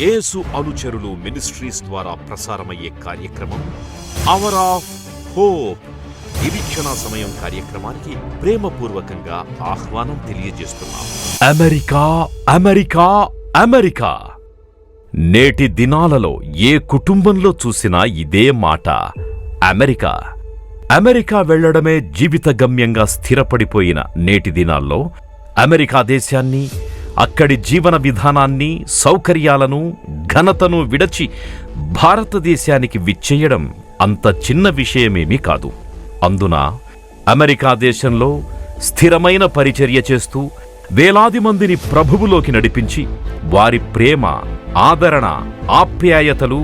యేసు అనుచరులు మినిస్ట్రీస్ ద్వారా ప్రసారమయ్యే కార్యక్రమం అవర్ ఆఫ్ హోప్ నిరీక్షణ సమయం కార్యక్రమానికి ప్రేమపూర్వకంగా ఆహ్వానం తెలియజేస్తున్నాం. America America America. నేటి దినాలలో ఏ కుటుంబంలో చూసినా ఇదే మాట అమెరికా. అమెరికా వెళ్ళడమే జీవిత గమ్యంగా స్థిరపడిపోయిన నేటి దినాల్లో అమెరికా దేశాన్ని అక్కడి జీవన విధానాన్ని సౌకర్యాలను ఘనతను విడచి భారతదేశానికి విచ్చేయడం అంత చిన్న విషయమేమీ కాదు. అందున అమెరికా దేశంలో స్థిరమైన పరిచర్య చేస్తూ వేలాది మందిని ప్రభువులోకి నడిపించి వారి ప్రేమ ఆదరణ ఆప్యాయతలు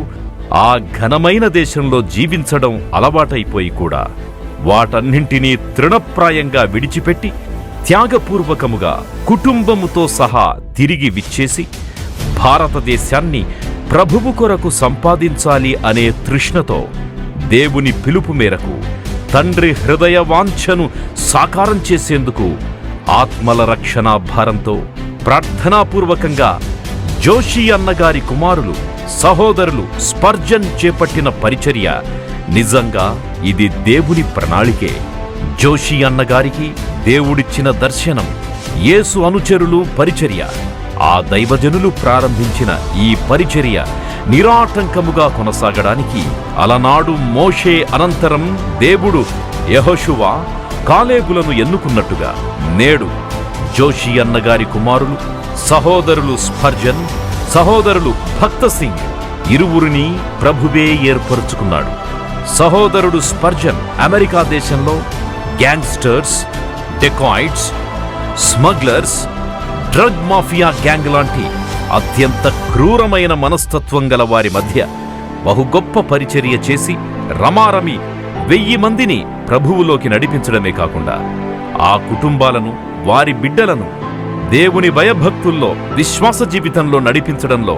ఆ ఘనమైన దేశంలో జీవించడం అలవాటైపోయి కూడా వాటన్నింటినీ తృణప్రాయంగా విడిచిపెట్టి త్యాగపూర్వకముగా కుటుంబముతో సహా తిరిగి విచ్చేసి భారతదేశాన్ని ప్రభువు కొరకు సంపాదించాలి అనే తృష్ణతో దేవుని పిలుపు మేరకు తండ్రి హృదయ వాంఛను సాకారం చేసేందుకు ఆత్మల రక్షణ భారంతో ప్రార్థనాపూర్వకంగా జోషి అన్నగారి కుమారులు సహోదరులు స్పర్జన్ చేపట్టిన పరిచర్య. నిజంగా ఇది దేవుని ప్రణాళికే. జోషి అన్నగారికి దేవుడిచ్చిన దర్శనం యేసు అనుచరులు పరిచర్య ఆ దైవజనులు ప్రారంభించిన ఈ పరిచర్య నిరాటంకముగా కొనసాగడానికి అలనాడు మోషే అనంతరం దేవుడు యహోషువా కాలేబులను ఎన్నుకున్నట్టుగా నేడు జోషి అన్నగారి కుమారులు సహోదరులు స్పర్జన్ సహోదరులు భక్త సింగ్ ఇరువురిని ప్రభువే ఏర్పరుచుకున్నాడు. సహోదరుడు స్పర్జన్ అమెరికా దేశంలో gangsters dacoits smugglers drug mafia gang లాంటి అత్యంత క్రూరమైన మనస్తత్వం గల వారి మధ్య బహు గొప్ప పరిచర్య చేసి రమారమి వెయ్యి మందిని ప్రభువులోకి నడిపించడమే కాకుండా ఆ కుటుంబాలను వారి బిడ్డలను దేవుని భయభక్తుల్లో విశ్వాస జీవితంలో నడిపించడంలో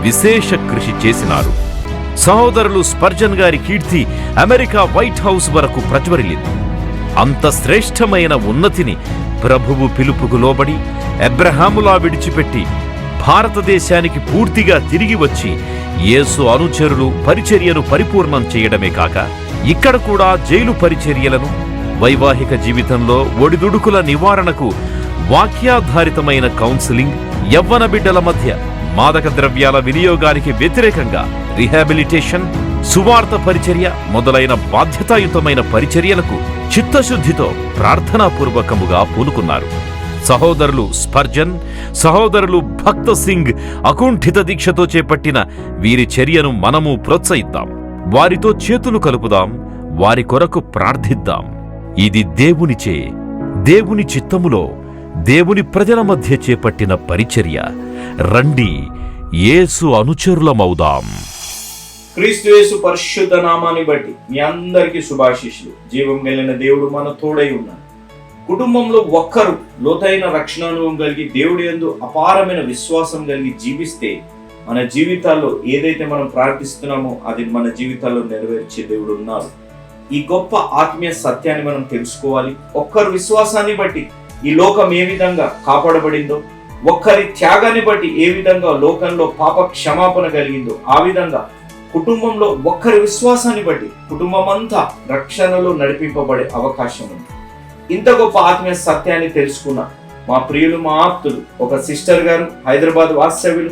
విశేష కృషి చేసినారు. సహోదరులు స్పర్జన్ గారి కీర్తి అమెరికా వైట్ హౌస్ వరకు ప్రజ్వరిల్లింది. అంత శ్రేష్టమైన ఉన్నతిని ప్రభువు పిలుపుకు లోబడి అబ్రహాములా విడిచిపెట్టి భారతదేశానికి పూర్తిగా తిరిగి వచ్చి యేసు అనుచరులు పరిచర్యను పరిపూర్ణం చేయడమే కాక ఇక్కడ కూడా జైలు పరిచర్యలను వైవాహిక జీవితంలో ఒడిదుడుకుల నివారణకు వాక్యాధారితమైన కౌన్సిలింగ్ యవ్వన బిడ్డల మధ్య మాదక ద్రవ్యాల వినియోగానికి వ్యతిరేకంగా రిహాబిలిటేషన్ సువార్త పరిచర్య మొదలైన బాధ్యతాయుతమైన పరిచర్యలకు చిత్తశుద్ధితో ప్రార్థనాపూర్వకముగా పూనుకున్నారు. సహోదరులు స్పర్జన్ సహోదరులు భక్త సింగ్ అకుంఠిత దీక్షతో చేపట్టిన వీరి చర్యను మనము ప్రోత్సహిద్దాం. వారితో చేతులు కలుపుదాం వారి కొరకు ప్రార్థిద్దాం. ఇది దేవునిచే దేవుని చిత్తములో దేవుని ప్రజల మధ్య చేపట్టిన పరిచర్య. రండి ఏసు అనుచరులమవుదాం. క్రీస్తు యేసు పరిశుద్ధ నామాన్ని బట్టి మీ అందరికీ శుభాశీషులు జీవం కలిగిన దేవుడు మన తోడై ఉన్నాడు. కుటుంబంలో ఒక్కరు లోతైన రక్షణ అనుభవం కలిగి దేవుడి ఎందు అపారమైన విశ్వాసం కలిగి జీవిస్తే మన జీవితాల్లో ఏదైతే మనం ప్రార్థిస్తున్నామో అది మన జీవితాల్లో నెరవేర్చే దేవుడు ఉన్నారు. ఈ గొప్ప ఆత్మీయ సత్యాన్ని మనం తెలుసుకోవాలి. ఒక్కరు విశ్వాసాన్ని బట్టి ఈ లోకం ఏ విధంగా కాపాడబడిందో ఒక్కరి త్యాగాన్ని బట్టి ఏ విధంగా లోకంలో పాప క్షమాపణ కలిగిందో ఆ విధంగా కుటుంబంలో ఒక్కరి విశ్వాసాన్ని బట్టి కుటుంబం అంతా రక్షణలో నడిపింపబడే అవకాశం ఉంది. ఇంత గొప్ప ఆత్మీయ సత్యాన్ని తెలుసుకున్న మా ప్రియులు మా ఆప్తులు ఒక సిస్టర్ గారు హైదరాబాద్ వాస్తవ్యులు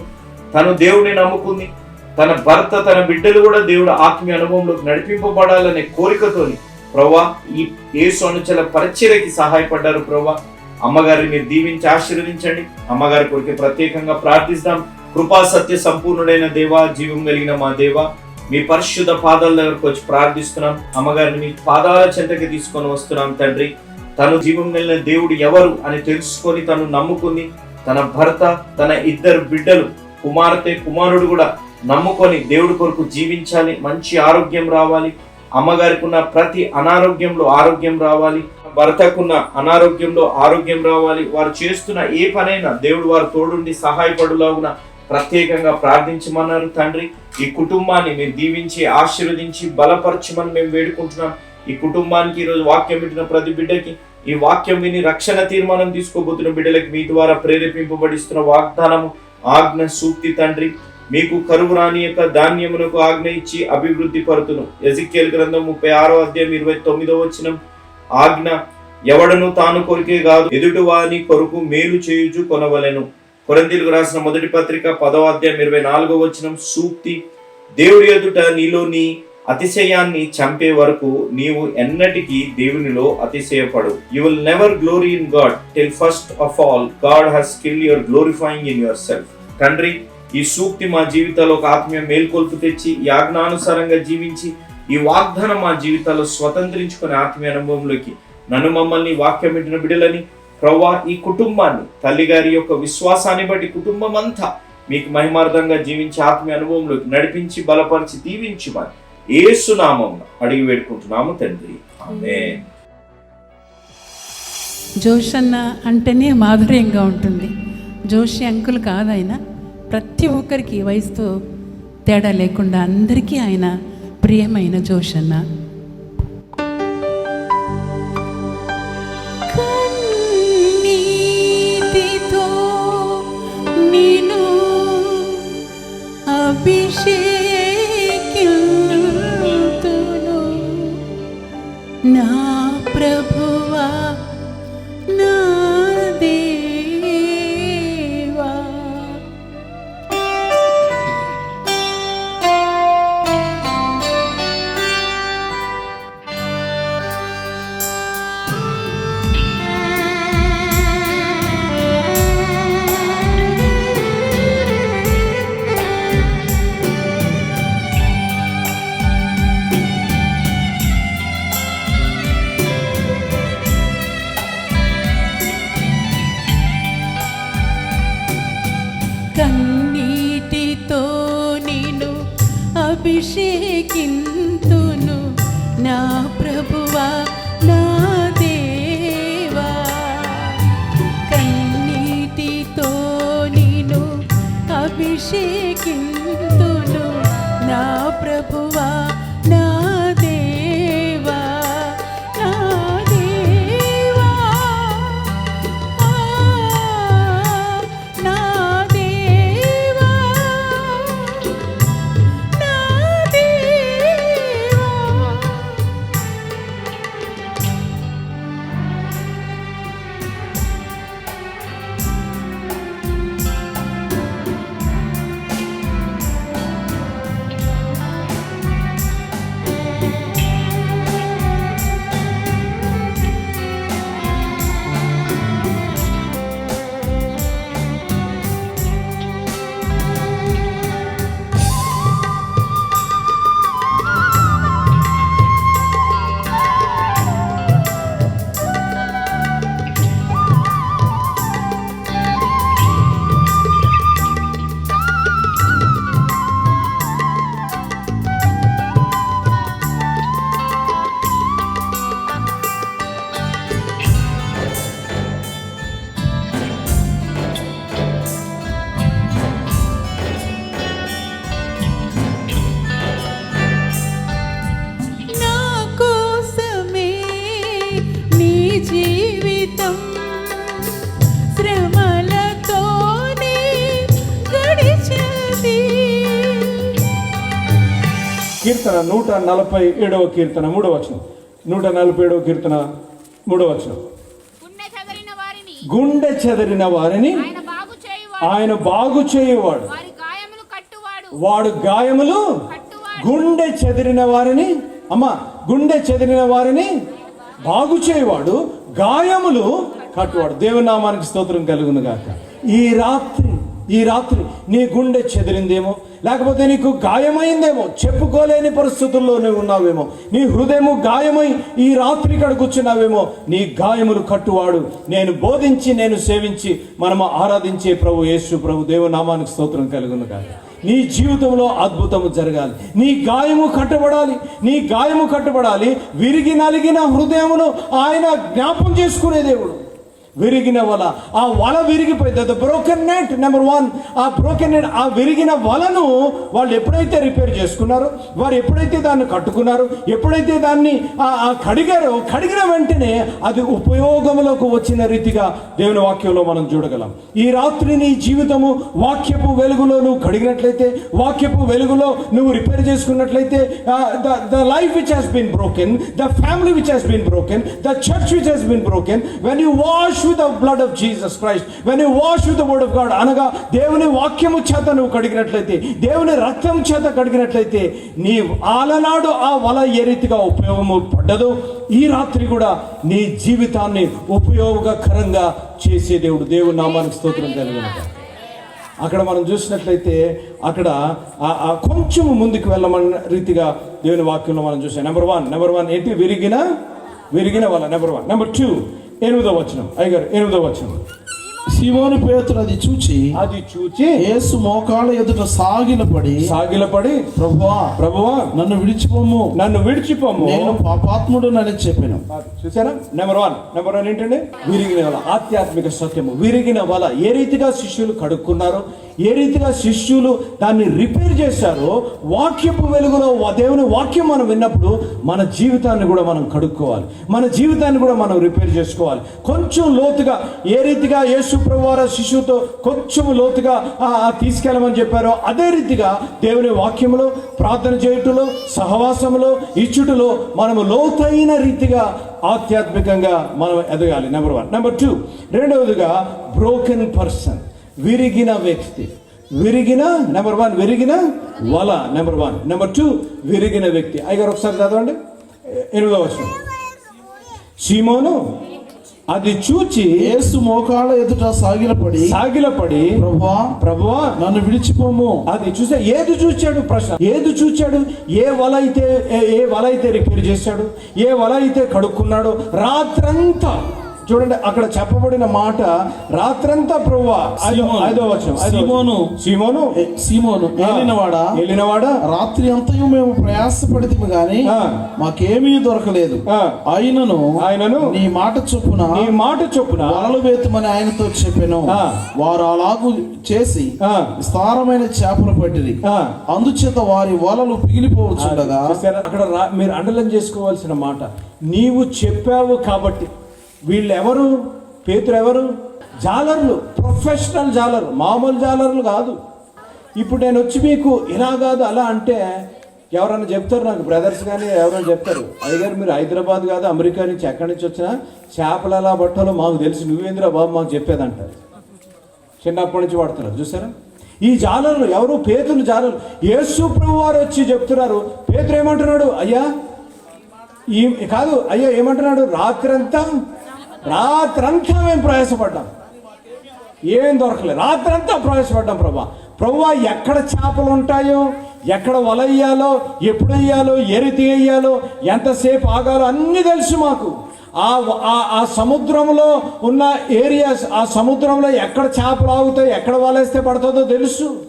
తను దేవుని నమ్ముకుంది. తన భర్త తన బిడ్డలు కూడా దేవుడు ఆత్మీయ అనుభవంలోకి నడిపింపబడాలనే కోరికతోని ప్రవ్వా ఈ యేసు అనుచల పరిచర్యకి సహాయపడ్డారు ప్రవ్వా. అమ్మగారిని మీరు దీవించి ఆశీర్వదించండి. అమ్మగారి కొరికి ప్రత్యేకంగా ప్రార్థిస్తాం. కృపా సత్య సంపూర్ణుడైన దేవా జీవం కలిగిన మా దేవా మీ పరిశుద్ధ పాదాల దగ్గరకు వచ్చి ప్రార్థిస్తున్నాం. అమ్మగారిని మీ పాదాల చెంతకి తీసుకొని వస్తున్నాం తండ్రి. తను జీవం కలిగిన దేవుడు ఎవరు అని తెలుసుకొని తను నమ్ముకుంది తన భర్త తన ఇద్దరు బిడ్డలు కుమార్తె కుమారుడు కూడా నమ్ముకొని దేవుడి కొరకు జీవించాలి మంచి ఆరోగ్యం రావాలి. అమ్మగారికి ఉన్న ప్రతి అనారోగ్యంలో ఆరోగ్యం రావాలి. భర్తకున్న అనారోగ్యంలో ఆరోగ్యం రావాలి. వారు చేస్తున్న ఏ పనైనా దేవుడు వారు తోడుండి సహాయపడులాగున ప్రత్యేకంగా ప్రార్థించమన్నారు తండ్రి. ఈ కుటుంబాన్ని మీరు దీవించి ఆశీర్వదించి బలపరచమని మేము వేడుకుంటున్నాం. ఈ కుటుంబానికి ఈరోజు వాక్యం వింటున్న ప్రతి బిడ్డకి ఈ వాక్యం విని రక్షణ తీర్మానం తీసుకోబోతున్న బిడ్డలకి మీ ద్వారా ప్రేరేపింపబడిస్తున్న వాగ్దానము ఆజ్ఞ సూక్తి తండ్రి. మీకు కరువు రాని యొక్క ధాన్యములకు ఆజ్ఞ ఇచ్చి అభివృద్ధి పరుతును. ఎజిక్కేల్ గ్రంథం ముప్పై ఆరో అధ్యాయం ఇరవై తొమ్మిదో వచ్చిన ఆజ్ఞ ఎవడను తాను కొరికే కాదు ఎదుటివాని కొరకు మేలు చేయుచు కొనవలెను. కొరందీలకు రాసిన మొదటి పత్రిక పదవ అధ్యాయం ఇరవై నాలుగో వచనం సూక్తి దేవుడి ఎదుట నీలోని అతిశయాన్ని చంపే వరకు నీవు ఎన్నటికీ దేవునిలో అతిశయపడు you will never glory in God till first of all God has skill your glorifying in yourself తండ్రి ఈ సూక్తి మా జీవితాల్లో ఒక ఆత్మీయ మేల్కొల్పు తెచ్చి ఈ ఆజ్ఞానుసారంగా జీవించి ఈ వాగ్దానం మా జీవితాల్లో స్వతంత్రించుకునే ఆత్మీయ అనుభవంలోకి నన్ను మమ్మల్ని వాక్యం వింటున్న బిడ్డలని ప్రవ్వా ఈ కుటుంబాన్ని తల్లిగారి యొక్క విశ్వాసాన్ని బట్టి కుటుంబం అంతా మీకు మహిమార్థంగా జీవించే ఆత్మీయ అనుభవంలోకి నడిపించి బలపరిచి దీవించుమని ఏసునామం అడిగి వేడుకుంటున్నాము తండ్రి. ఆమేన్. అన్న అంటేనే మాధుర్యంగా ఉంటుంది. జోషి అంకుల్ కాదు ఆయన. ప్రతి ఒక్కరికి వయసుతో తేడా లేకుండా అందరికీ ఆయన ప్రియమైన జోష్ now నలభై ఏడవ కీర్తన మూడవ వచనం. నూట నలభై ఏడవ కీర్తన మూడవ వచనం. గుండె చెదరిన వారిని ఆయన బాగు చేయువాడు. వాడు గాయములు గుండె చెదిరిన వారిని అమ్మా గుండె చెదిరిన వారిని బాగు చేయువాడు గాయములు కట్టువాడు. దేవుని నామానికి స్తోత్రం కలుగును గాక ఈ రాత్రి ఈ రాత్రి నీ గుండె చెదిరిందేమో లేకపోతే నీకు గాయమైందేమో చెప్పుకోలేని పరిస్థితుల్లోనే ఉన్నావేమో నీ హృదయము గాయమై ఈ రాత్రి ఇక్కడ కూర్చున్నావేమో నీ గాయములు కట్టువాడు. నేను బోధించి నేను సేవించి మనము ఆరాధించే ప్రభు యేసు ప్రభు దేవనామానికి స్తోత్రం కలుగును కానీ నీ జీవితంలో అద్భుతము జరగాలి. నీ గాయము కట్టబడాలి. నీ గాయము కట్టబడాలి. విరిగి నలిగిన హృదయమును ఆయన జ్ఞాపం చేసుకునే దేవుడు. విరిగిన వల. ఆ వల విరిగిపోయింది. The broken net number one ఆ బ్రోకెన్ నెట్ ఆ విరిగిన వలను వాళ్ళు ఎప్పుడైతే రిపేర్ చేసుకున్నారో వారు ఎప్పుడైతే దాన్ని కట్టుకున్నారో ఎప్పుడైతే దాన్ని ఆ కడిగారో కడిగిన వెంటనే అది ఉపయోగంలోకి వచ్చిన రీతిగా దేవుని వాక్యంలో మనం చూడగలం. ఈ రాత్రి నీ జీవితము వాక్యపు వెలుగులో నువ్వు కడిగినట్లయితే వాక్యపు వెలుగులో నువ్వు రిపేర్ చేసుకున్నట్లయితే the life which has been broken the family which has been broken the church which has been broken when you wash with the blood of Jesus Christ when you wash with the word of God అనగా దేవుని వాక్యము చేత నువ్వు కడిగినట్లయితే దేవుని రక్తం చేత కడిగినట్లయితే నీ ఆలనాడు ఆ వల ఏ రీతిగా ఉపయోగము పడ్డదో ఈ రాత్రి కూడా నీ జీవితాన్ని ఉపయోగకరంగా చేసే దేవుడు. దేవుని నామానికి స్తోత్రం కలిగినట్టు అక్కడ మనం చూసినట్లయితే అక్కడ ఆ- కొంచెం ముందుకు వెళ్ళమన్న రీతిగా దేవుని వాక్యంలో మనం చూసాం. నెంబర్ వన్ నెంబర్ వన్ ఏంటి? విరిగిన విరిగిన వల్ల నెంబర్ వన్ నెంబర్ టూ ఎనిమిదో వచనం. అయ్యగారు ఎనిమిదో వచనం. సీమోను పేతురు అది చూచి అది చూచి యేసు మోకాళ్ళ ఎదుట సాగిలపడి సాగిలపడి ప్రభువా ప్రభువా నన్ను విడిచిపోము నన్ను విడిచిపోము నేను పాపాత్ముడునని చెప్పాను. చూసారా? నెంబర్ వన్ నెంబర్ వన్ ఏంటంటే విరిగిన వల ఆధ్యాత్మిక సత్యము. విరిగిన వల ఏ రీతిగా శిష్యులు కడుక్కున్నారో ఏ రీతిగా శిష్యులు దాన్ని రిపేర్ చేశారో వాక్యపు వెలుగులో దేవుని వాక్యం మనం విన్నప్పుడు మన జీవితాన్ని కూడా మనం కడుక్కోవాలి. మన జీవితాన్ని కూడా మనం రిపేర్ చేసుకోవాలి. కొంచెం లోతుగా ఏ రీతిగా యేసు ప్రభువార శిష్యుతో కొంచెం లోతుగా తీసుకెళ్ళమని చెప్పారో అదే రీతిగా దేవుని వాక్యంలో ప్రార్థన చేయుటలో సహవాసములో ఇచ్చుటలో మనము లోతైన రీతిగా ఆధ్యాత్మికంగా మనం ఎదగాలి. నెంబర్ వన్ నెంబర్ టూ రెండవదిగా బ్రోకెన్ పర్సన్ విరిగిన వ్యక్తి. విరిగిన నెంబర్ వన్ విరిగిన వల నెంబర్ వన్ నెంబర్ టూ విరిగిన వ్యక్తి. అయ్యారు ఒకసారి చదవండి. ఎనిమిదో వర్షం సీమోను అది చూచి యేసు మోకాళ్ళ ఎదుట సాగిలపడి సాగిలపడి ప్రభువా ప్రభువా నన్ను విడిచిపోము. అది చూసా ఏది చూచాడు? ప్రశ్న. ఏది చూచాడు? ఏ వల అయితే ఏ- ఏ వల అయితే రిపేర్ చేశాడు? ఏ వల అయితే కడుక్కున్నాడో? రాత్రంతా చూడండి అక్కడ చెప్పబడిన మాట రాత్రంతా ప్రభువా ఐదో సీమోను. వచనం సీమోను. ఏలినవాడా రాత్రి అంతయు మేము ప్రయాసపడితే గాని. మాకేమీ దొరకలేదు. ఆయనను ఆయనను నీ మాట చొప్పున నీ మాట చొప్పున వలలు వేతుమని ఆయనతో చెప్పాను. వారు అలాగు చేసి ఆ. విస్తారమైన చేపలు పట్టిరి. అందుచేత వారి వలలు పిగిలిపోవచ్చుండగా చూసారా? అక్కడ మీరు అండర్లైన్ చేసుకోవాల్సిన మాట నీవు చెప్పావు కాబట్టి వీళ్ళు ఎవరు పేతురు ఎవరు జాలర్లు. ప్రొఫెషనల్ జాలర్. మామూలు జాలర్లు కాదు. ఇప్పుడు నేను వచ్చి మీకు ఇలా కాదు అలా అంటే ఎవరన్నా చెప్తారు నాకు? బ్రదర్స్ కానీ ఎవరైనా చెప్తారు? అయ్యగారు మీరు హైదరాబాద్ కాదు అమెరికా నుంచి ఎక్కడి నుంచి వచ్చినా చేపలు ఎలా పట్టాలో మాకు తెలుసు. నువ్వేంద్రా బాబు మాకు చెప్పేదంటారు? చిన్నప్పటి నుంచి వాడుతున్నారు. చూసారా? ఈ జాలర్లు ఎవరు? పేతులు జాలర్లు. యేసు ప్రభు వారు వచ్చి చెప్తున్నారు. పేతురు ఏమంటున్నాడు? అయ్యా ఈ కాదు అయ్యా ఏమంటున్నాడు? రాత్రంతా రాత్రంతా మేము ప్రయాసపడ్డాం. ఏం దొరకలేదు రాత్రంతా ప్రవేశపడ్డాం ప్రభా. ప్రభా ఎక్కడ చేపలు ఉంటాయో ఎక్కడ వల వేయాలో ఎప్పుడు వేయాలో ఏ రీతి వేయాలో ఎంతసేపు ఆగాలో అన్నీ తెలుసు మాకు. ఆ ఆ- సముద్రంలో ఉన్న ఏరియాస్ ఆ సముద్రంలో ఎక్కడ చేపలు ఆగుతాయి ఎక్కడ వలేస్తే పడుతుందో తెలుసు.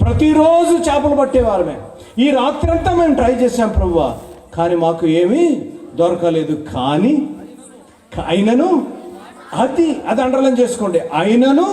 ప్రతిరోజు చేపలు పట్టేవారమే ఈ రాత్రంతా మేము ట్రై చేసాం ప్రభు. కానీ మాకు ఏమీ దొరకలేదు. కానీ అయినను అది అది అండర్లైన్ చేసుకోండి. అయినను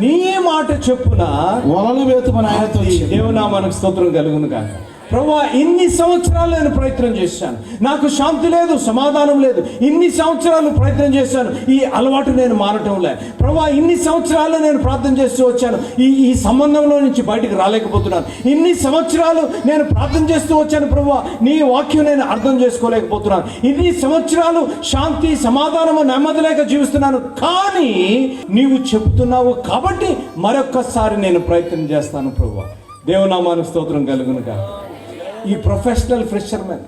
నీ మాట చెప్పున వలలు వేతుమని ఆయనతో చెప్పాను దేవునామానికి స్తోత్రం కలుగును కాక ప్రభా ఇన్ని సంవత్సరాలు నేను ప్రయత్నం చేశాను. నాకు శాంతి లేదు సమాధానం లేదు. ఇన్ని సంవత్సరాలు ప్రయత్నం చేశాను. ఈ అలవాటు నేను మారటం లే. ప్రభా ఇన్ని సంవత్సరాలు నేను ప్రార్థన చేస్తూ వచ్చాను. ఈ ఈ సంబంధంలో నుంచి బయటకు రాలేకపోతున్నాను. ఇన్ని సంవత్సరాలు నేను ప్రార్థన చేస్తూ వచ్చాను ప్రభా నీ వాక్యం నేను అర్థం చేసుకోలేకపోతున్నాను. ఇన్ని సంవత్సరాలు శాంతి సమాధానము నెమ్మది లేక జీవిస్తున్నాను. కానీ నీవు చెబుతున్నావు కాబట్టి మరొక్కసారి నేను ప్రయత్నం చేస్తాను ప్రభు. దేవనామానికి స్తోత్రం కలుగును కాక ఈ ప్రొఫెషనల్ ఫ్రెషర్మెన్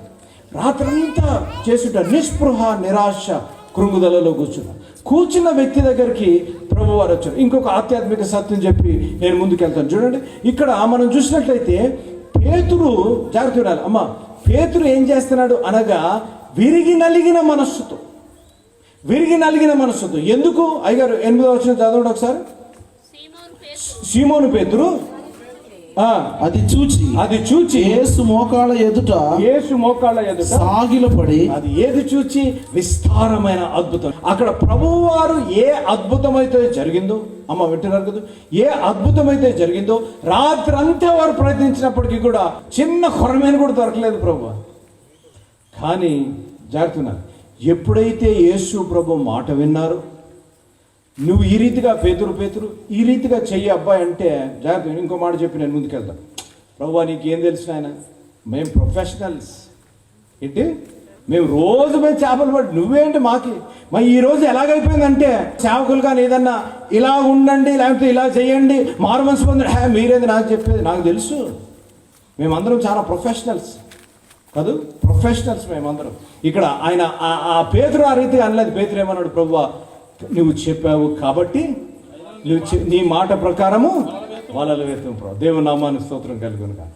రాత్రంతా చేసుట నిస్పృహ నిరాశ కృంగుదలలో కూర్చున్నా కూర్చున్న వ్యక్తి దగ్గరికి ప్రభు వారు వచ్చారు. ఇంకొక ఆధ్యాత్మిక సత్యం చెప్పి నేను ముందుకెళ్తాను. చూడండి ఇక్కడ మనం చూసినట్లయితే పేతురు జాగ్రత్త అమ్మ పేతురు ఏం చేస్తున్నాడు అనగా విరిగి నలిగిన మనస్సుతో. విరిగి నలిగిన మనస్సుతో. ఎందుకు? అయ్యారు ఎనిమిదో వచ్చిన చదవండి ఒకసారి. సీమోను పేతురు. అది చూచి అది చూచి యేసు మోకాళ్ళ ఎదుట యేసు మోకాళ్ళ ఎదుట సాగిలపడి అది ఏది చూచి విస్తారమైన అద్భుతం. అక్కడ ప్రభువారు ఏ అద్భుతమైతే జరిగిందో అమ్మ వింటున్నారు కదా ఏ అద్భుతమైతే జరిగిందో రాత్రంతా వారు ప్రయత్నించినప్పటికీ కూడా చిన్న కొరమైన కూడా దొరకలేదు ప్రభు. కానీ జాగ్రత్తన్నారు ఎప్పుడైతే యేసు ప్రభు మాట విన్నారో నువ్వు ఈ రీతిగా పేతురు పేతురు ఈ రీతిగా చెయ్యి అబ్బాయి అంటే జాగ్రత్త ఇంకో మాట చెప్పి నేను ముందుకెళ్తాను ప్రభు నీకేం తెలుసు ఆయన మేము ప్రొఫెషనల్స్ ఏంటి? మేము రోజు మేము చేపలు పట్టి నువ్వేంటి మాకి? మరి ఈ రోజు ఎలాగైపోయిందంటే సేవకులు కానీ ఏదన్నా ఇలా ఉండండి లేకపోతే ఇలా చేయండి మారు మనసు పొందండి. హే మీరేది నాకు చెప్పేది? నాకు తెలుసు. మేమందరం చాలా ప్రొఫెషనల్స్ కాదు ప్రొఫెషనల్స్ మేమందరం. ఇక్కడ ఆయన ఆ- ఆ పేతురు ఆ రీతిగా అనలేదు. పేతురు ఏమన్నాడు? ప్రభువా నువ్వు చెప్పావు కాబట్టి నువ్వు నీ మాట ప్రకారము వాళ్ళ వేతం ప్రభు. దేవుని నామానికి స్తోత్రం కాక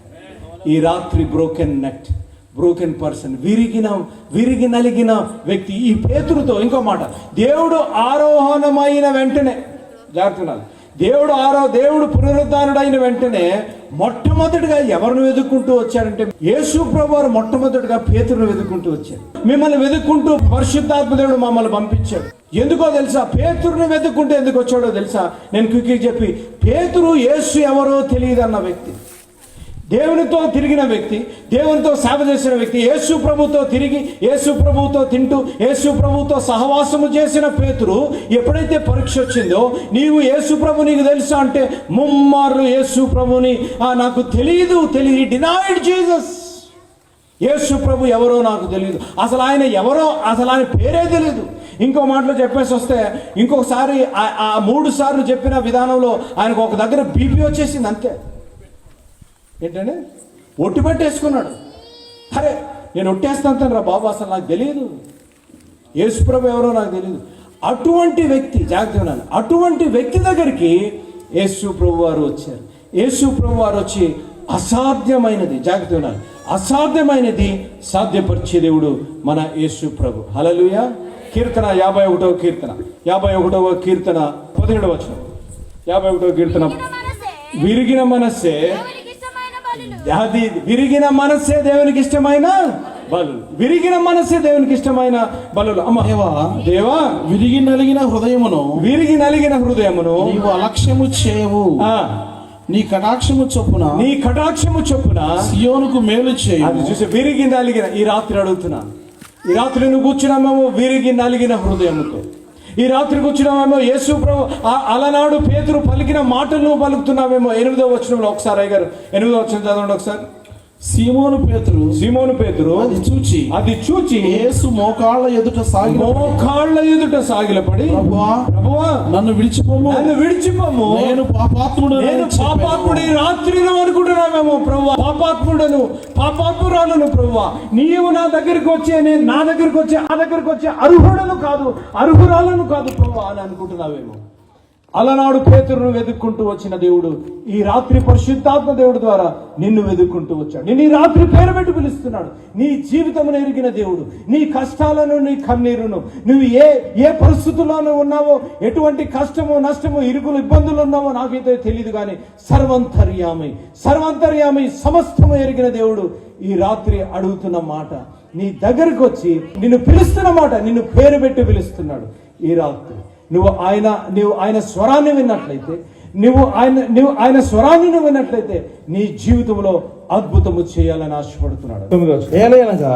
ఈ రాత్రి బ్రోకెన్ నెట్ బ్రోకెన్ పర్సన్ విరిగిన విరిగి నలిగిన వ్యక్తి ఈ పేతురుతో ఇంకో మాట. దేవుడు ఆరోహణమైన వెంటనే జాగ్రత్త దేవుడు ఆరో దేవుడు పునరుద్ధానుడైన వెంటనే మొట్టమొదటిగా ఎవరిని వెతుక్కుంటూ వచ్చారంటే యేసు ప్రభువారు మొట్టమొదటిగా పేతురును వెతుక్కుంటూ వచ్చాడు మిమ్మల్ని వెతుక్కుంటూ పరిశుద్ధాత్మదేవుడు మమ్మల్ని పంపించాడు. ఎందుకో తెలుసా? పేతురుని వెతుక్కుంటూ ఎందుకు వచ్చాడో తెలుసా? నేను క్విక్కి చెప్పి పేతురు యేసు ఎవరో తెలియదన్న వ్యక్తి. దేవునితో తిరిగిన వ్యక్తి దేవునితో సేవ చేసిన వ్యక్తి యేసు ప్రభుతో తిరిగి యేసు ప్రభుతో తింటూ యేసు ప్రభుతో సహవాసము చేసిన పేతురు ఎప్పుడైతే పరీక్ష వచ్చిందో నీవు యేసు ప్రభు నీకు తెలుసా అంటే ముమ్మార్లు యేసు ప్రభుని నాకు తెలియదు తెలియదు డినైడ్ జీసస్ యేసు ప్రభు ఎవరో నాకు తెలియదు అసలు ఆయన ఎవరో అసలు ఆయన పేరే తెలియదు ఇంకో మాటలో చెప్పేసి వస్తే ఇంకొకసారి ఆ- ఆ మూడు సార్లు చెప్పిన విధానంలో ఆయనకు ఒక దగ్గర బీపీ వచ్చేసింది అంతే. ఏంటంటే ఒట్టి పట్టేసుకున్నాడు. అరే నేను ఒట్టేస్తాను రా బాబు అసలు నాకు తెలియదు యేసుప్రభు ఎవరో నాకు తెలియదు అటువంటి వ్యక్తి జాగ్రత్త అటువంటి వ్యక్తి దగ్గరికి యేసు ప్రభు వారు వచ్చారు. యేసు ప్రభు వారు వచ్చి అసాధ్యమైనది జాగ్రత్త వినాలి అసాధ్యమైనది సాధ్యపరిచే దేవుడు మన యేసు ప్రభు. హలలుయ కీర్తన యాభై ఒకటవ కీర్తన. యాభై ఒకటవ కీర్తన పదిహేడవ వచనం. యాభై ఒకటవ కీర్తన. విరిగిన మనస్సే. అది విరిగిన మనస్సే దేవునికి ఇష్టమైన బలు విరిగిన మనస్సే దేవునికి ఇష్టమైన బలులు. అమ్మ. దేవా దేవా. విరిగి నలిగిన హృదయమును విరిగి నలిగిన హృదయమును నీవు అలక్ష్యము చేయవు. ఆ, నీ కటాక్షము చొప్పున నీ కటాక్షము చొప్పున సియోనుకు మేలు అది చేయు చూసి విరిగి నలిగిన ఈ రాత్రి అడుగుతున్నా. ఈ రాత్రి నువ్వు కూర్చున్నామేమో విరిగి నలిగిన హృదయముతో. ఈ రాత్రి కూర్చున్నామేమో యేసు ప్రభు అలనాడు పేతురు పలికిన మాటలు పలుకుతున్నామేమో ఎనిమిదో వచనంలో ఒకసారి అయ్యారు ఎనిమిదో వచనం చదవండి ఒకసారి. సీమోను పేతురు సీమోను పేతురు అది చూచి అది చూచి యేసు మోకాళ్ళ ఎదుట సాగిన మోకాళ్ళ ఎదుట సాగిలపడి ప్రభువా ప్రభువా నన్ను విడిచిపోము. నన్ను విడిచిపోము. నేను పాపాత్ముడు నేను పాపాత్ముడు రాత్రి అనుకుంటున్నామేమో ప్రభు పాపాత్ముడను పాపాత్మురాలను ప్రభు నీవు నా దగ్గరికి వచ్చే నేను నా దగ్గరికి వచ్చే ఆ దగ్గరికి వచ్చే అర్హుడను కాదు అర్హురాలను కాదు ప్రభు అని అనుకుంటున్నావేమో. అలనాడు పేతురును వెతుక్కుంటూ వచ్చిన దేవుడు ఈ రాత్రి పరిశుద్ధాత్మ దేవుడు ద్వారా నిన్ను వెతుక్కుంటూ వచ్చాడు. నిన్ను ఈ రాత్రి పేరు పెట్టి పిలుస్తున్నాడు. నీ జీవితమును ఎరిగిన దేవుడు నీ కష్టాలను నీ కన్నీరును నువ్వు ఏ ఏ పరిస్థితుల్లోనూ ఉన్నావో ఎటువంటి కష్టము నష్టము ఇరుకులు ఇబ్బందులు ఉన్నావో నాకైతే తెలియదు కానీ సర్వంతర్యామి సర్వంతర్యామి సమస్తము ఎరిగిన దేవుడు ఈ రాత్రి అడుగుతున్న మాట. నీ దగ్గరకు వచ్చి నిన్ను పిలుస్తున్న మాట నిన్ను పేరు పెట్టి పిలుస్తున్నాడు. ఈ రాత్రి నువ్వు ఆయన నువ్వు ఆయన స్వరాన్ని విన్నట్లయితే నువ్వు ఆయన నువ్వు ఆయన స్వరాన్ని నువ్వు విన్నట్లయితే నీ జీవితంలో అద్భుతము చేయాలని ఆశపడుతున్నాడు ఏలయనగా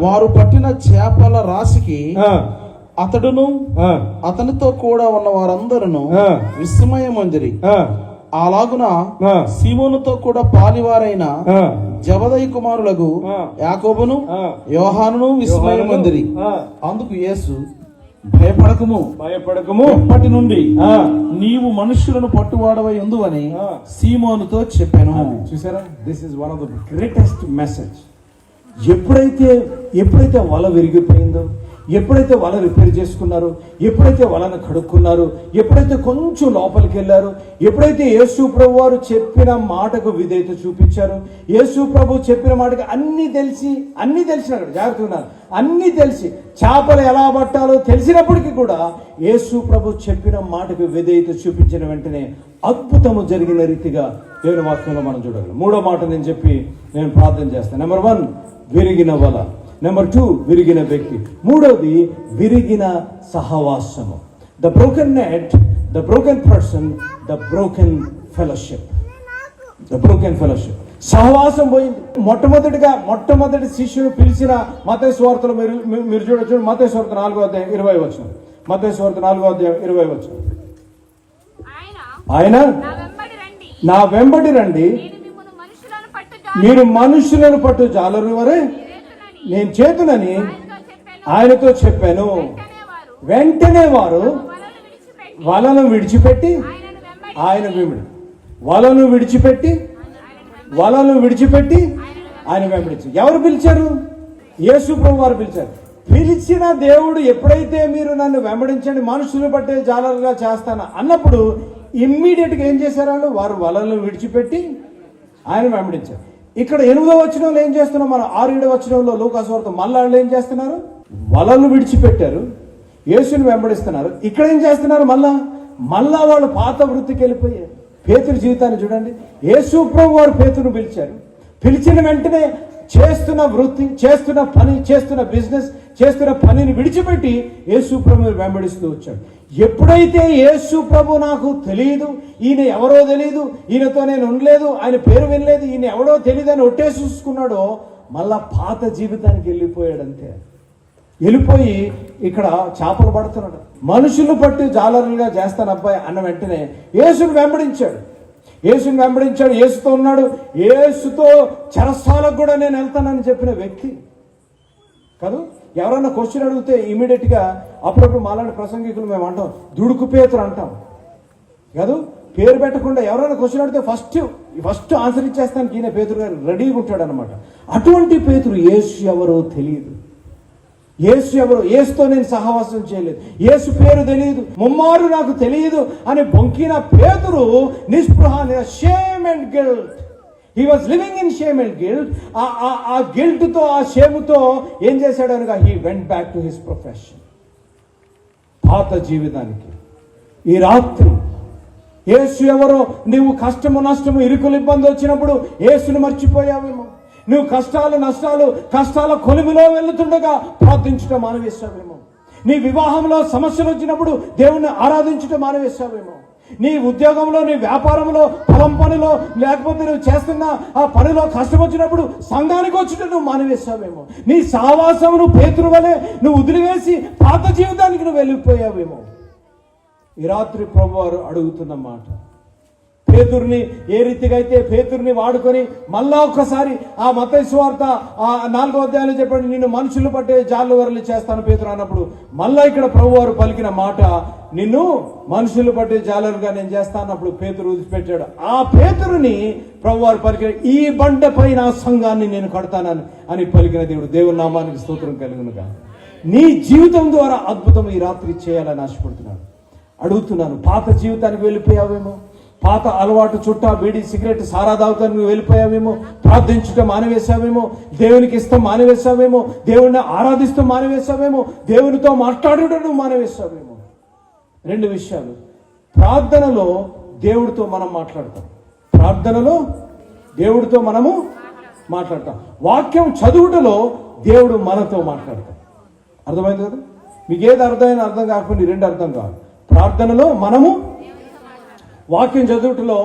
వారు పట్టిన చేపల రాశికి అతడును అతనితో కూడా ఉన్న వారందరూ. విస్మయమందిరి ఆ, అలాగున. సీమోనుతో కూడా పాలివారైన ఆ. జబదయి కుమారులకు. యాకోబును ఆ. యోహానును విస్మయమందిరి. అందుకు యేసు భయపడకము. భయపడకము. ఇప్పటి నుండి. నీవు మనుషులను పట్టువాడవై ఉందువని ఆ. సీమోనుతో చెప్పాను. చూసారా? This is one of the greatest message ఎప్పుడైతే ఎప్పుడైతే వల విరిగిపోయిందో ఎప్పుడైతే వల రిపేర్ చేసుకున్నారు ఎప్పుడైతే వలను కడుక్కున్నారు ఎప్పుడైతే కొంచెం లోపలికి వెళ్ళారు ఎప్పుడైతే యేసు ప్రభు వారు చెప్పిన మాటకు విధేయత చూపించారు యేసు ప్రభు చెప్పిన మాటకు అన్నీ తెలిసి అన్నీ తెలిసిన అక్కడ. జాగ్రత్తగా ఉన్నారు అన్నీ తెలిసి చేపలు ఎలా పట్టాలో తెలిసినప్పటికీ కూడా యేసు ప్రభు చెప్పిన మాటకు విధేయత చూపించిన వెంటనే అద్భుతము జరిగిన రీతిగా దేవుని వాక్యంలో మనం చూడగలం. మూడో మాట నేను చెప్పి నేను ప్రార్థన చేస్తాను. నెంబర్ వన్ విరిగిన వల. నెంబర్ టూ విరిగిన వ్యక్తి. మూడవది విరిగిన సహవాసము. The broken net the broken person the broken fellowship the broken fellowship సహవాసం పోయింది. మొట్టమొదటిగా మొట్టమొదటి శిష్యుడు పిలిచిన మతేశ్వార్తలు మీరు మీరు- చూడొచ్చు. మతేశ్వార్త నాలుగో అధ్యాయం ఇరవై వచ్చిన మతేశ్వార్త నాలుగో అధ్యాయం ఇరవై వచ్చిన ఆయన? నా వెంబడి రండి. మీరు మనుషులను పట్టు జాలరు వరే నేను చేతునని ఆయనతో చెప్పాను. వెంటనే వారు వలను విడిచిపెట్టి ఆయన వెంబడి వలను విడిచిపెట్టి వలను విడిచిపెట్టి ఆయన వెంబడించి ఎవరు పిలిచారు? యేసు ప్రభు వారు పిలిచారు. పిలిచిన దేవుడు ఎప్పుడైతే మీరు నన్ను వెంబడించండి మనుషులు పట్టే జాలరుగా చేస్తాను అన్నప్పుడు ఇమ్మీడియట్గా ఏం చేశారు వాళ్ళు? వారు వలలను విడిచిపెట్టి ఆయన వెంబడించారు. ఇక్కడ ఎనిమిదో వచనంలో ఏం చేస్తున్నాం? మనం ఆరు ఏడో వచనంలో లోకాసువార్త మళ్ళీ వాళ్ళు ఏం చేస్తున్నారు? వలలు విడిచిపెట్టారు. యేసుని వెంబడిస్తున్నారు. ఇక్కడ ఏం చేస్తున్నారు మళ్ళా? మళ్ళా వాళ్ళు పాత వృత్తికి వెళ్ళిపోయారు పేతురు జీవితాన్ని చూడండి. యేసు ప్రభు వారు పేతును పిలిచారు. పిలిచిన వెంటనే చేస్తున్న వృత్తి చేస్తున్న పని చేస్తున్న బిజినెస్ చేస్తున్న పనిని విడిచిపెట్టి యేసు ప్రభుని వెంబడిస్తూ వచ్చాడు. ఎప్పుడైతే యేసు ప్రభు నాకు తెలియదు ఈయన ఎవరో తెలియదు ఈయనతో నేను ఉండలేదు ఆయన పేరు వినలేదు ఈయన ఎవడో తెలియదు అని ఒట్టేసి చూసుకున్నాడో మళ్ళా పాత జీవితానికి వెళ్ళిపోయాడు అంతే వెళ్ళిపోయి ఇక్కడ చేపలు పడుతున్నాడు. మనుషులు పట్టి జాలరులుగా చేస్తాను అబ్బాయి అన్న వెంటనే యేసుని వెంబడించాడు. యేసుని వెంబడించాడు యేసుతో ఉన్నాడు. యేసుతో చెరసాలకు కూడా నేను వెళ్తానని చెప్పిన వ్యక్తి. కాదు ఎవరన్నా క్వశ్చన్ అడిగితే ఇమీడియట్గా అప్పుడప్పుడు మాలాంటి ప్రసంగికులు మేము అంటాం దుడుకు పేతురు అంటాం. కాదు పేరు పెట్టకుండా ఎవరైనా క్వశ్చన్ అడిగితే ఫస్ట్ ఫస్ట్ ఆన్సర్ ఇచ్చేస్తానికి ఈయన పేతురు గారు రెడీగా ఉంటాడు అనమాట అటువంటి పేతురు ఏసు ఎవరో తెలియదు. ఏసు ఎవరు యేసుతో నేను సహవాసం చేయలేదు. ఏసు పేరు తెలియదు. ముమ్మారు నాకు తెలియదు అని బొంకిన పేతురు నిస్పృహ shame and guilt he was living in shame and guilt ఆ గిల్ట్తో ఆ షేముతో ఏం చేశాడు అనగా he went back to his profession పాత జీవితానికి. ఈ రాత్రి యేసు ఎవరో నువ్వు కష్టము నష్టము ఇరుకులు ఇబ్బంది వచ్చినప్పుడు యేసుని మర్చిపోయావేమో. నువ్వు కష్టాలు నష్టాలు కష్టాల కొలిమిలో వెళ్తుండగా ప్రార్థించటం మానవేశావేమో. నీ వివాహంలో సమస్యలు వచ్చినప్పుడు దేవుణ్ణి ఆరాధించటం మానవేశావేమో. నీ ఉద్యోగంలో నీ వ్యాపారంలో పొలం పనిలో లేకపోతే నువ్వు చేస్తున్న ఆ పనిలో కష్టం వచ్చినప్పుడు సంఘానికి వచ్చినట్టు నువ్వు మానవేశావేమో నీ సావాసమును పేతురు వలె నువ్వు వదిలివేసి పాత జీవితానికి నువ్వు వెళ్ళిపోయావేమో. ఈ రాత్రి ప్రభువారు అడుగుతున్న మాట పేతుర్ని ఏ రీతిగా అయితే పేతుర్ని వాడుకొని మళ్ళా ఒక్కసారి ఆ మత స్వార్త ఆ నాలుగో అధ్యాయంలో చెప్పండి నిన్ను మనుషులు పట్టే జాళ్ళు వరలు చేస్తాను పేతురు అన్నప్పుడు మళ్ళా ఇక్కడ ప్రభు వారు పలికిన మాట నిన్ను మనుషులు పట్టే జాలరుగా నేను చేస్తాను అప్పుడు పేతురు వదిలిపెట్టాడు ఆ పేతురుని ప్రభు వారు పలికిన ఈ బండపై నా సంఘాన్ని నేను కడతానని అని పలికిన దేవుడు. దేవుని నామానికి స్తోత్రం కలుగునుగా. నీ జీవితం ద్వారా అద్భుతం ఈ రాత్రి చేయాలని ఆశపడుతున్నాను అడుగుతున్నాను పాత జీవితానికి వెళ్ళిపోయావేమో? పాత అలవాటు చుట్టా బీడి సిగరెట్ సారా తాగుతానికి నువ్వు వెళ్ళిపోయావేమో? ప్రార్థించుట మానవేశావేమో? దేవునికి ఇష్టం మానవేశావేమో? దేవుణ్ణి ఆరాధిస్తూ మానవేశావేమో? దేవునితో మాట్లాడటం నువ్వు మానవేశావేమో? రెండు విషయాలు. ప్రార్థనలో దేవుడితో మనం మాట్లాడతాం. ప్రార్థనలో దేవుడితో మనము మాట్లాడతాం. వాక్యం చదువుటలో దేవుడు మనతో మాట్లాడతాం. అర్థమైంది కదా? మీకు ఏది అర్థమైనా అర్థం కాకపోతే రెండు అర్థం కాదు ప్రార్థనలో మనము వాక్యం చదువుటలో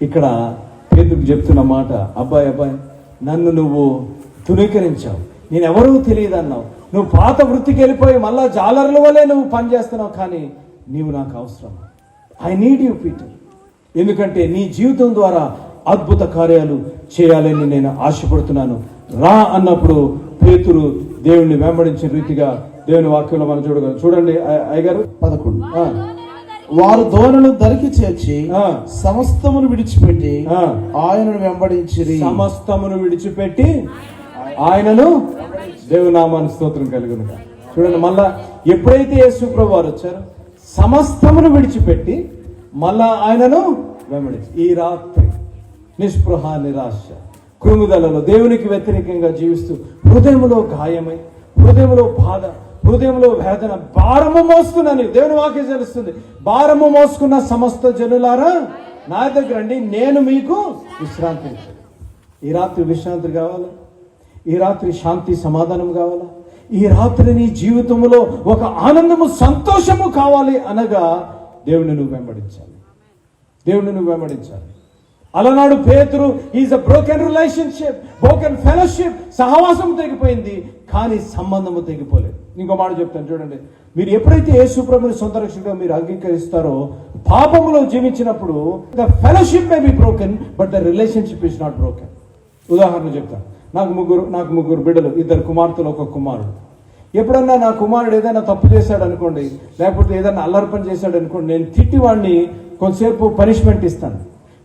ఇక్కడ పేదకు చెప్తున్న మాట అబ్బాయి అబ్బాయి నన్ను నువ్వు తునీకరించావు నేను ఎవరూ తెలియదు అన్నావు నువ్వు పాత వృత్తికి వెళ్ళిపోయి మళ్ళా జాలర్ల వల్లే నువ్వు పని చేస్తున్నావు కానీ నీవు నాకు అవసరం. ఐ నీడ్ యూ పీటర్ ఎందుకంటే నీ జీవితం ద్వారా అద్భుత కార్యాలు చేయాలని నేను ఆశపడుతున్నాను. రా అన్నప్పుడు పేతురు దేవుణ్ణి వెంబడించిన రీతిగా దేవుని వాక్యంలో మనం చూడగలం. చూడండి అయ్య- అయ్యగారు పదకొండు. వారు ధోరణులు ధరికి చేర్చి. సమస్తమును విడిచిపెట్టి. ఆయనను వెంబడించిరి. సమస్తమును విడిచిపెట్టి ఆయనను దేవునామానికి స్తోత్రం కలుగును. చూడండి మళ్ళా ఎప్పుడైతే యేసు ప్రభు వారు వచ్చారో సమస్తమును విడిచిపెట్టి మళ్ళా ఆయనను వెంబడించి ఈ రాత్రి నిస్పృహ నిరాశ. కృంగుదలలో దేవునికి వ్యతిరేకంగా జీవిస్తూ హృదయంలో గాయమై హృదయంలో బాధ హృదయంలో వేదన భారము మోస్తున్నాను దేవుని వాక్యం తెలుస్తుంది భారము మోసుకున్న సమస్త జనులారా నా దగ్గర అండి నేను మీకు విశ్రాంతి ఈ రాత్రి విశ్రాంతి కావాలా? ఈ రాత్రి శాంతి సమాధానం కావాలా? ఈ రాత్రి నీ జీవితంలో ఒక ఆనందము సంతోషము కావాలి అనగా దేవుని నువ్వు వెంబడించాలి. దేవుని నువ్వు వెంబడించాలి. అలనాడు Peturu is a broken relationship broken fellowship. సహవాసం తెగిపోయింది కానీ సంబంధము తెగిపోలేదు. ఇంకో మాట చెప్తాను చూడండి. మీరు ఎప్పుడైతే యేసు ప్రభుని సొంత రక్షకుడిగా మీరు అంగీకరిస్తారో పాపములో జీవించినప్పుడు the fellowship may be broken but the relationship is not broken ఉదాహరణ చెప్తాను. నాకు ముగ్గురు నాకు ముగ్గురు బిడ్డలు ఇద్దరు కుమార్తెలు ఒక కుమారుడు. ఎప్పుడన్నా నా కుమారుడు ఏదైనా తప్పు చేశాడు అనుకోండి లేకపోతే ఏదైనా అల్లర్పణ చేశాడు అనుకోండి నేను తిట్టి వాడిని కొంతసేపు పనిష్మెంట్ ఇస్తాను.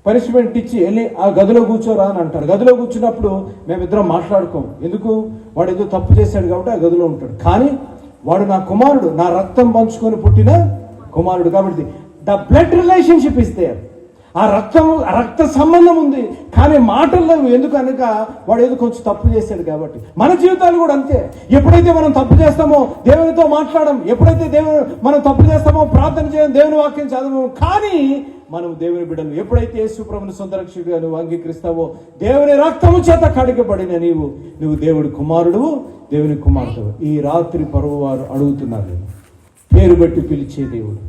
పనిష్మెంట్ ఇచ్చి వెళ్ళి ఆ గదిలో కూర్చోరా అని అంటారు గదిలో కూర్చున్నప్పుడు మేమిద్దరం మాట్లాడుకోం ఎందుకు? వాడు ఏదో తప్పు చేశాడు కాబట్టి ఆ గదిలో ఉంటాడు. కానీ వాడు నా కుమారుడు నా రక్తం పంచుకొని పుట్టిన కుమారుడు కాబట్టి ద బ్లడ్ రిలేషన్షిప్ ఇస్తే ఆ రక్తం రక్త సంబంధం ఉంది కానీ మాటల్లో ఎందుకు అనక? వాడు ఏదో కొంచెం తప్పు చేశాడు కాబట్టి. మన జీవితాలు కూడా అంతే. ఎప్పుడైతే మనం తప్పు చేస్తామో దేవునితో మాట్లాడడం ఎప్పుడైతే దేవుని మనం తప్పు చేస్తామో ప్రార్థన చేయడం దేవుని వాక్యం చదవము. కానీ మనం దేవుని బిడ్డలు ఎప్పుడైతే యేసుప్రభుని సొంతరక్షకుడిగా నువ్వు అంగీకరిస్తావో దేవుని రక్తము చేత కడిగబడిన నీవు నువ్వు దేవుడి కుమారుడు దేవుని కుమార్తెవు. ఈ రాత్రి పరువు వారు అడుగుతున్నారు పేరు పెట్టి పిలిచే దేవుడు.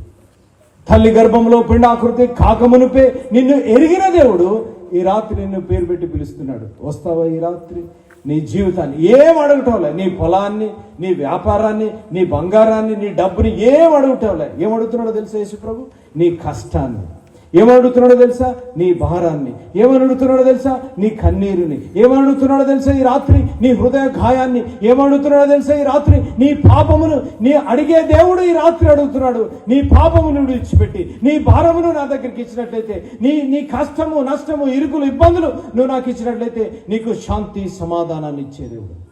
తల్లి గర్భంలో పిండాకృతి కాకమునుపే నిన్ను ఎరిగిన దేవుడు ఈ రాత్రి నిన్ను పేరు పెట్టి పిలుస్తున్నాడు. వస్తావా ఈ రాత్రి? నీ జీవితాన్ని ఏం అడగటంలే నీ పొలాన్ని నీ వ్యాపారాన్ని నీ బంగారాన్ని నీ డబ్బుని ఏం అడగటంలే ఏం అడుగుతున్నాడో తెలుసా యేసు ప్రభు? నీ కష్టాన్ని. ఏమడుగుతున్నాడో తెలుసా? నీ భారాన్ని. ఏమని అడుగుతున్నాడో తెలుసా? నీ కన్నీరుని. ఏమని అడుగుతున్నాడో తెలుసా ఈ రాత్రి? నీ హృదయ గాయాన్ని. ఏమడుగుతున్నాడో తెలుసా ఈ రాత్రి? నీ పాపమును నీ అడిగే దేవుడు ఈ రాత్రి అడుగుతున్నాడు. నీ పాపమును విడిచిపెట్టి. నీ భారమును నా దగ్గరికి ఇచ్చినట్లయితే నీ నీ కష్టము నష్టము ఇరుకులు ఇబ్బందులు నువ్వు నాకు ఇచ్చినట్లయితే నీకు శాంతి సమాధానాన్ని ఇచ్చే దేవుడు.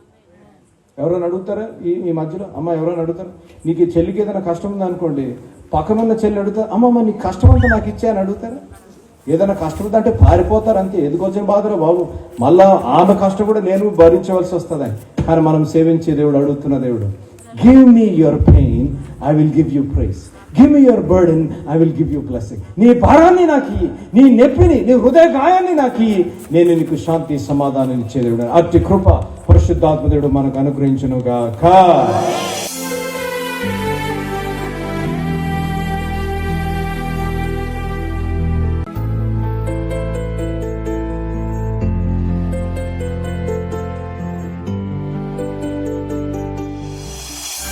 ఎవరైనా అడుగుతారా? ఈ మధ్యలో? అమ్మ ఎవరైనా అడుగుతారా? నీకు చెల్లికి ఏదైనా కష్టం ఉందనుకోండి పక్కనున్న చెల్లి అడుగుతారు అమ్మమ్మ నీ కష్టం నాకు ఇచ్చే అని అడుగుతారా? ఏదైనా కష్టం అంటే పారిపోతారు అంతే. ఎందుకు వచ్చిన బాధరా బాబు? మళ్ళా ఆమె కష్టం కూడా నేను భరించవలసి వస్తుందని కానీ మనం సేవించే దేవుడు అడుగుతున్న దేవుడు give me your pain I will give you praise give me your burden I will give you blessing నీ భారాన్ని నాకు నీ నొప్పిని నీ హృదయ గాయాన్ని నాకు నేను నీకు శాంతి సమాధానం ఇచ్చే దేవుడు. అట్టి కృప పరిశుద్ధాత్మ దేవుడు మనకు అనుగ్రహించను కా